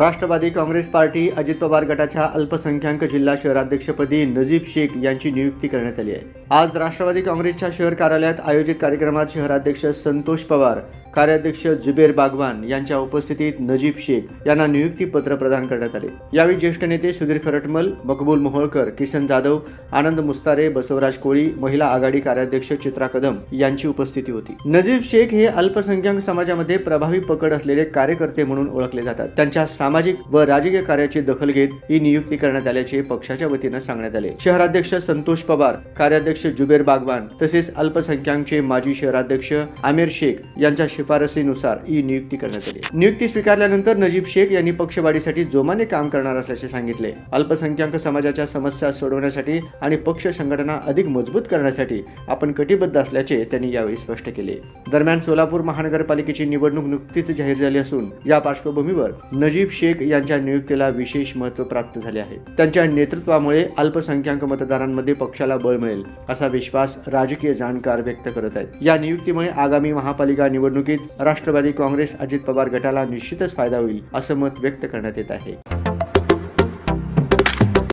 Rashtrawadi Congress party Ajit Pawar गटाच्या अल्पसंख्याक जिल्हा शहराध्यक्षपदी नजीब शेख यांची नियुक्ती करण्यात आली आहे. आज राष्ट्रवादी काँग्रेसच्या शहर कार्यालयात आयोजित कार्यक्रमात शहराध्यक्ष संतोष पवार कार्याध्यक्ष जुबेर बागवान यांच्या उपस्थितीत नजीब शेख यांना नियुक्तीपत्र प्रदान करण्यात आले. यावेळी ज्येष्ठ नेते सुधीर खरटमल मकबूल मोहोळकर किसन जाधव आनंद मुस्तारे बसवराज कोळी महिला आघाडी कार्याध्यक्ष चित्रा कदम यांची उपस्थिती होती. नजीब शेख हे अल्पसंख्याक समाजामध्ये प्रभावी पकड असलेले कार्यकर्ते म्हणून ओळखले जातात. त्यांच्या सामाजिक व राजकीय कार्याची दखल घेत ही नियुक्ती करण्यात आल्याचे पक्षाच्या वतीनं सांगण्यात आले. शहराध्यक्ष संतोष पवार कार्याध्यक्ष जुबेर बागवान तसेच अल्पसंख्याकचे माजी शहराध्यक्ष आमिर शेख यांच्या शिफारसीनुसार ही नियुक्ती करण्यात आली. नियुक्ती स्वीकारल्यानंतर नजीब शेख यांनी पक्षवाढीसाठी जोमाने काम करणार असल्याचे सांगितले. अल्पसंख्याक समाजाच्या समस्या सोडवण्यासाठी आणि पक्ष संघटना अधिक मजबूत करण्यासाठी आपण कटिबद्ध असल्याचे त्यांनी यावेळी स्पष्ट केले. दरम्यान सोलापूर महानगरपालिकेची निवडणूक नुकतीच जाहीर झाली असून या पार्श्वभूमीवर नजीब शेख यांच्या नियुक्तीला विशेष महत्त्व प्राप्त झाले आहे. त्यांच्या नेतृत्वामुळे अल्पसंख्याक मतदारांमध्ये पक्षाला बळ मिळेल असा विश्वास राजकीय जाणकार व्यक्त करत आहेत. या नियुक्तीमुळे आगामी महापालिका निवडणुकीत राष्ट्रवादी काँग्रेस अजित पवार गटाला निश्चितच फायदा होईल असं मत व्यक्त करण्यात येत आहे.